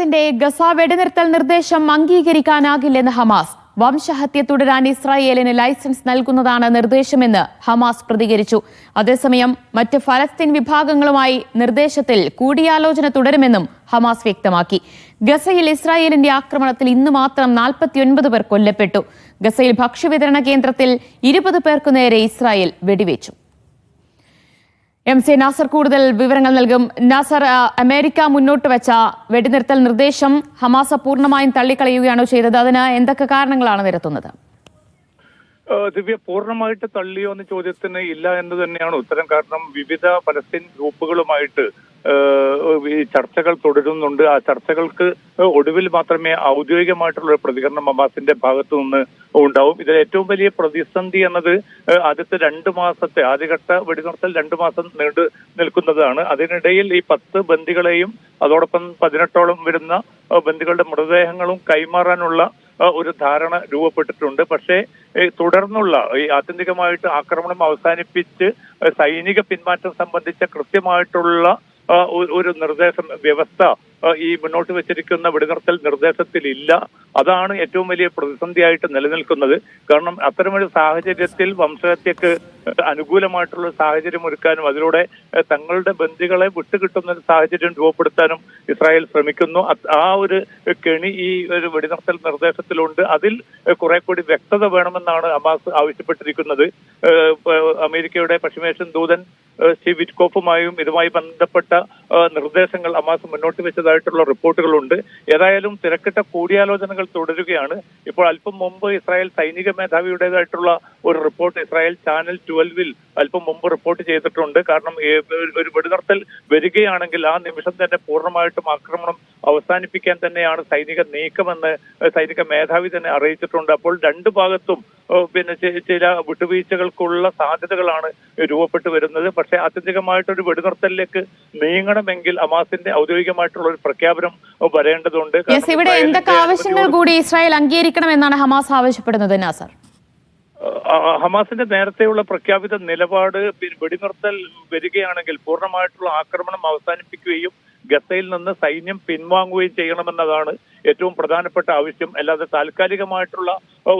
ഫലസ്തീന്റെ Gaza വെടിനിർത്തൽ നിർദ്ദേശം അംഗീകരിക്കാനാകില്ലെന്ന് Hamas. വംശഹത്യ തുടരാൻ ഇസ്രായേലിന് ലൈസൻസ് നൽകുന്നതാണ് നിർദ്ദേശമെന്ന് ഹമാസ് പ്രതികരിച്ചു. അതേസമയം മറ്റ് ഫലസ്തീൻ വിഭാഗങ്ങളുമായി നിർദ്ദേശത്തിൽ കൂടിയാലോചന തുടരുമെന്നും ഹമാസ് വ്യക്തമാക്കി. ഗസയിൽ ഇസ്രായേലിന്റെ ആക്രമണത്തിൽ ഇന്ന് മാത്രം നാൽപ്പത്തിയൊൻപത് പേർ കൊല്ലപ്പെട്ടു. ഗസയിൽ ഭക്ഷ്യവിതരണ കേന്ദ്രത്തിൽ ഇരുപത് പേർക്കു നേരെ ഇസ്രായേൽ വെടിവെച്ചു. എം സി നാസർ കൂടുതൽ വിവരങ്ങൾ നൽകും. നാസർ അമേരിക്ക മുന്നോട്ട് വെച്ച വെടിനിർത്തൽ നിർദ്ദേശം ഹമാസ പൂർണമായും തള്ളിക്കളയുകയാണോ ചെയ്തത്? അതിന് എന്തൊക്കെ കാരണങ്ങളാണ് നിരത്തുന്നത്? ദിവ്യ പൂർണമായിട്ട് തള്ളിയോ എന്ന ചോദ്യത്തിന് ഇല്ല എന്ന് തന്നെയാണ് ഉത്തരം. കാരണം വിവിധ പലസ്തീൻ ഗ്രൂപ്പുകളുമായിട്ട് ചർച്ചകൾ തുടരുന്നുണ്ട്. ആ ചർച്ചകൾക്ക് ഒടുവിൽ മാത്രമേ ഔദ്യോഗികമായിട്ടുള്ള ഒരു പ്രതികരണം ഹമാസിന്റെ ഭാഗത്തു നിന്ന് ഉണ്ടാവും. ഇതിൽ ഏറ്റവും വലിയ പ്രതിസന്ധി എന്നത് ആദ്യത്തെ രണ്ട് മാസത്തെ ആദ്യഘട്ട വെടിനിർത്തൽ രണ്ട് മാസം നീണ്ടു നിൽക്കുന്നതാണ്. അതിനിടയിൽ ഈ പത്ത് ബന്ദികളെയും അതോടൊപ്പം പതിനെട്ടോളം വരുന്ന ബന്ദികളുടെ മൃതദേഹങ്ങളും കൈമാറാനുള്ള ഒരു ധാരണ രൂപപ്പെട്ടിട്ടുണ്ട്. പക്ഷേ തുടർന്നുള്ള ഈ ആത്യന്തികമായിട്ട് ആക്രമണം അവസാനിപ്പിച്ച് സൈനിക പിന്മാറ്റം സംബന്ധിച്ച കൃത്യമായിട്ടുള്ള ഒരു- നിർദ്ദേശം വ്യവസ്ഥ ഈ മുന്നോട്ട് വെച്ചിരിക്കുന്ന വെടിനിർത്തൽ നിർദ്ദേശത്തിൽ ഇല്ല അതാണ് ഏറ്റവും വലിയ പ്രതിസന്ധിയായിട്ട് നിലനിൽക്കുന്നത്. കാരണം അത്തരമൊരു സാഹചര്യത്തിൽ വംശഹത്യക്ക് അനുകൂലമായിട്ടുള്ള സാഹചര്യം ഒരുക്കാനും അതിലൂടെ തങ്ങളുടെ ബന്ധികളെ വിട്ടുകിട്ടുന്ന ഒരു സാഹചര്യം രൂപപ്പെടുത്താനും ഇസ്രായേൽ ശ്രമിക്കുന്നു. ആ ഒരു കെണി ഈ ഒരു വെടിനിർത്തൽ നിർദ്ദേശത്തിലുണ്ട്. അതിൽ കുറെ കൂടി വ്യക്തത വേണമെന്നാണ് ഹമാസ് ആവശ്യപ്പെട്ടിരിക്കുന്നത്. അമേരിക്കയുടെ പശ്ചിമേഷ്യൻ ദൂതൻ സി വിറ്റ്കോഫുമായും ഇതുമായി ബന്ധപ്പെട്ട നിർദ്ദേശങ്ങൾ അമാസ് മുന്നോട്ട് വെച്ചതായിട്ടുള്ള റിപ്പോർട്ടുകളുണ്ട്. ഏതായാലും തിരക്കിട്ട കൂടിയാലോചനകൾ തുടരുകയാണ്. ഇപ്പോൾ അല്പം മുമ്പ് ഇസ്രായേൽ സൈനിക മേധാവിയുടേതായിട്ടുള്ള ഒരു റിപ്പോർട്ട് ഇസ്രായേൽ ചാനൽ ട്വൽവിൽ അല്പം മുമ്പ് റിപ്പോർട്ട് ചെയ്തിട്ടുണ്ട്. കാരണം ഒരു- വെടിനിർത്തൽ വരികയാണെങ്കിൽ ആ നിമിഷം തന്നെ പൂർണമായിട്ടും ആക്രമണം അവസാനിപ്പിക്കാൻ തന്നെയാണ് സൈനിക നീക്കമെന്ന് സൈനിക മേധാവി തന്നെ അറിയിച്ചിട്ടുണ്ട്. അപ്പോൾ രണ്ട് ഭാഗത്തും പിന്നെ ചില വിട്ടുവീഴ്ചകൾക്കുള്ള സാധ്യതകളാണ് രൂപപ്പെട്ടു വരുന്നത്. പക്ഷെ ആത്യന്തികമായിട്ടൊരു വെടിനിർത്തലിലേക്ക് നീങ്ങണമെങ്കിൽ അമാസിന്റെ ഔദ്യോഗികമായിട്ടുള്ള ഒരു പ്രഖ്യാപനം വരേണ്ടതുണ്ട്. ഇവിടെ എന്തൊക്കെ ആവശ്യങ്ങൾ കൂടി ഇസ്രായേൽ അംഗീകരിക്കണം എന്നാണ് ഹമാസ് ആവശ്യപ്പെടുന്നത് നാസർ? ഹമാസിന്റെ നേരത്തെയുള്ള പ്രഖ്യാപിത നിലപാട് വെടിനിർത്തൽ വരികയാണെങ്കിൽ പൂർണമായിട്ടുള്ള ആക്രമണം അവസാനിപ്പിക്കുകയും ഗസയിൽ നിന്ന് സൈന്യം പിൻവാങ്ങുകയും ചെയ്യണമെന്നതാണ് ഏറ്റവും പ്രധാനപ്പെട്ട ആവശ്യം. അല്ലാതെ താൽക്കാലികമായിട്ടുള്ള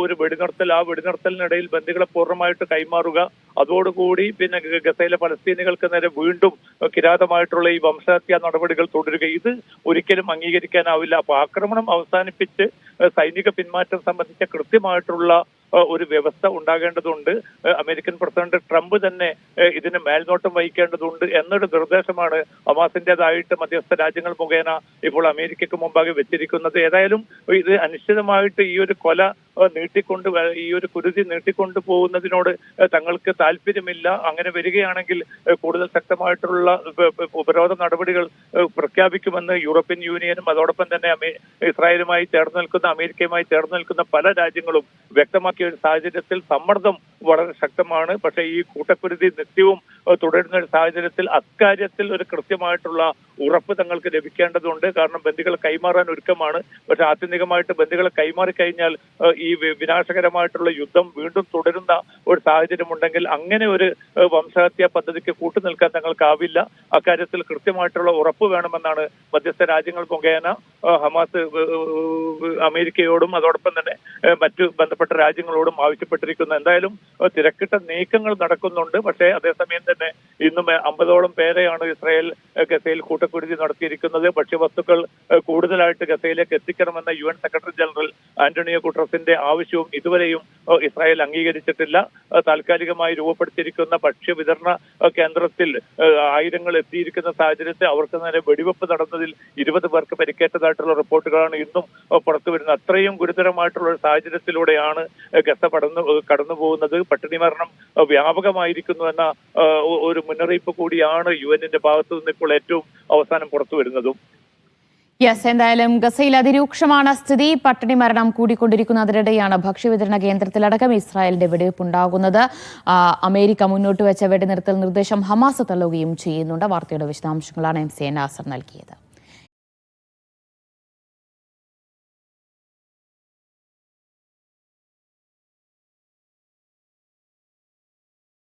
ഒരു വെടിനിർത്തൽ ആ വെടിനിർത്തലിനിടയിൽ ബന്ദികളെ പൂർണമായിട്ട് കൈമാറുക അതോടുകൂടി പിന്നെ ഗസയിലെ പലസ്തീനികൾക്ക് നേരെ വീണ്ടും കിരാതമായിട്ടുള്ള ഈ വംശഹത്യാ നടപടികൾ തുടരുക. ഇത് ഒരിക്കലും അംഗീകരിക്കാനാവില്ല. അപ്പൊ ആക്രമണം അവസാനിപ്പിച്ച് സൈനിക പിന്മാറ്റം സംബന്ധിച്ച കൃത്യമായിട്ടുള്ള ഒരു വ്യവസ്ഥ ഉണ്ടാകേണ്ടതുണ്ട്. അമേരിക്കൻ പ്രസിഡന്റ് ട്രംപ് തന്നെ ഇതിന് മേൽനോട്ടം വഹിക്കേണ്ടതുണ്ട് എന്നൊരു നിർദ്ദേശമാണ് ഹമാസിന്റേതായിട്ട് മധ്യസ്ഥ രാജ്യങ്ങൾ മുഖേന ഇപ്പോൾ അമേരിക്കക്ക് മുമ്പാകെ വെച്ചിരിക്കുന്നത്. ഏതായാലും ഇത് അനിശ്ചിതമായിട്ട് ഈ ഒരു കൊല നീട്ടിക്കൊണ്ട് ഈ ഒരു കുരുതി നീട്ടിക്കൊണ്ട് പോകുന്നതിനോട് തങ്ങൾക്ക് താല്പര്യമില്ല. അങ്ങനെ വരികയാണെങ്കിൽ കൂടുതൽ ശക്തമായിട്ടുള്ള ഉപ- ഉപ- ഉപരോധ നടപടികൾ പ്രഖ്യാപിക്കുമെന്ന് യൂറോപ്യൻ യൂണിയനും അതോടൊപ്പം തന്നെ ഇസ്രായേലുമായി ചേർന്ന് നിൽക്കുന്ന അമേരിക്കയുമായി ചേർന്ന് നിൽക്കുന്ന പല രാജ്യങ്ങളും വ്യക്തമാക്കിയ ഒരു സാഹചര്യത്തിൽ സമ്മർദ്ദം വളരെ ശക്തമാണ്. പക്ഷേ ഈ കൂട്ടക്കുരുതി നിത്യവും തുടരുന്ന ഒരു സാഹചര്യത്തിൽ അക്കാര്യത്തിൽ ഒരു കൃത്യമായിട്ടുള്ള ഉറപ്പ് തങ്ങൾക്ക് ലഭിക്കേണ്ടതുണ്ട്. കാരണം ബന്ദികൾ കൈമാറാൻ ഒരുക്കമാണ്. പക്ഷെ ആത്യന്തികമായിട്ട് ബന്ദികളെ കൈമാറി കഴിഞ്ഞാൽ ഈ വിനാശകരമായിട്ടുള്ള യുദ്ധം വീണ്ടും തുടരുന്ന ഒരു സാഹചര്യം ഉണ്ടെങ്കിൽ അങ്ങനെ ഒരു വംശഹത്യ പദ്ധതിക്ക് കൂട്ടുനിൽക്കാൻ തങ്ങൾക്കാവില്ല. അക്കാര്യത്തിൽ കൃത്യമായിട്ടുള്ള ഉറപ്പ് വേണമെന്നാണ് മധ്യസ്ഥ രാജ്യങ്ങൾ മുഖേന ഹമാസ് അമേരിക്കയോടും അതോടൊപ്പം തന്നെ മറ്റു ബന്ധപ്പെട്ട രാജ്യങ്ങളോടും ആവശ്യപ്പെട്ടിരിക്കുന്നു. എന്തായാലും തിരക്കിട്ട നീക്കങ്ങൾ നടക്കുന്നുണ്ട്. പക്ഷേ അതേസമയം തന്നെ ഇന്നും അമ്പതോളം പേരെയാണ് ഇസ്രായേൽ ഗസയിൽ കൂട്ടക്കുരുതി നടത്തിയിരിക്കുന്നത്. ഭക്ഷ്യവസ്തുക്കൾ കൂടുതലായിട്ട് ഗസയിലേക്ക് എത്തിക്കണമെന്ന U N secretary general Antonio കുട്രസിന്റെ ആവശ്യവും ഇതുവരെയും ഇസ്രായേൽ അംഗീകരിച്ചിട്ടില്ല. താൽക്കാലികമായി രൂപപ്പെടുത്തിയിരിക്കുന്ന ഭക്ഷ്യ വിതരണ കേന്ദ്രത്തിൽ ആയിരങ്ങൾ എത്തിയിരിക്കുന്ന സാഹചര്യത്തിൽ അവർക്ക് നേരെ വെടിവെപ്പ് നടന്നതിൽ ഇരുപത് പേർക്ക് പരിക്കേറ്റതായിട്ടുള്ള റിപ്പോർട്ടുകളാണ് ഇന്നും പുറത്തുവരുന്നത്. പുറത്തു വരുന്നത് അത്രയും ഗുരുതരമായിട്ടുള്ള ഒരു സാഹചര്യത്തിലൂടെയാണ് ഗസ കടന്നു കടന്നു പോകുന്നത് പട്ടിണി മരണം വ്യാപകമായിരിക്കുന്നു എന്ന ഒരു മുന്നറിയിപ്പ് കൂടിയാണ് യു എന്നിന്റെ ഭാഗത്തു നിന്ന് ഇപ്പോൾ ഏറ്റവും അവസാനം പുറത്തു വരുന്നതും. യെസ് എന്തായാലും ഗസയിൽ അതിരൂക്ഷമാണ് സ്ഥിതി. പട്ടിണി മരണം കൂടിക്കൊണ്ടിരിക്കുന്ന. അതിനിടെയാണ് ഭക്ഷ്യവിതരണ കേന്ദ്രത്തിലടക്കം ഇസ്രായേലിന്റെ വെടിവെപ്പുണ്ടാകുന്നത് ഉണ്ടാകുന്നത്. അമേരിക്ക മുന്നോട്ട് വെച്ച വെടിനിർത്തൽ നിർദ്ദേശം ഹമാസ് തള്ളുകയും ചെയ്യുന്നുണ്ട്. വാർത്തയുടെ വിശദാംശങ്ങളാണ് എം സി നാസർ നൽകിയത്.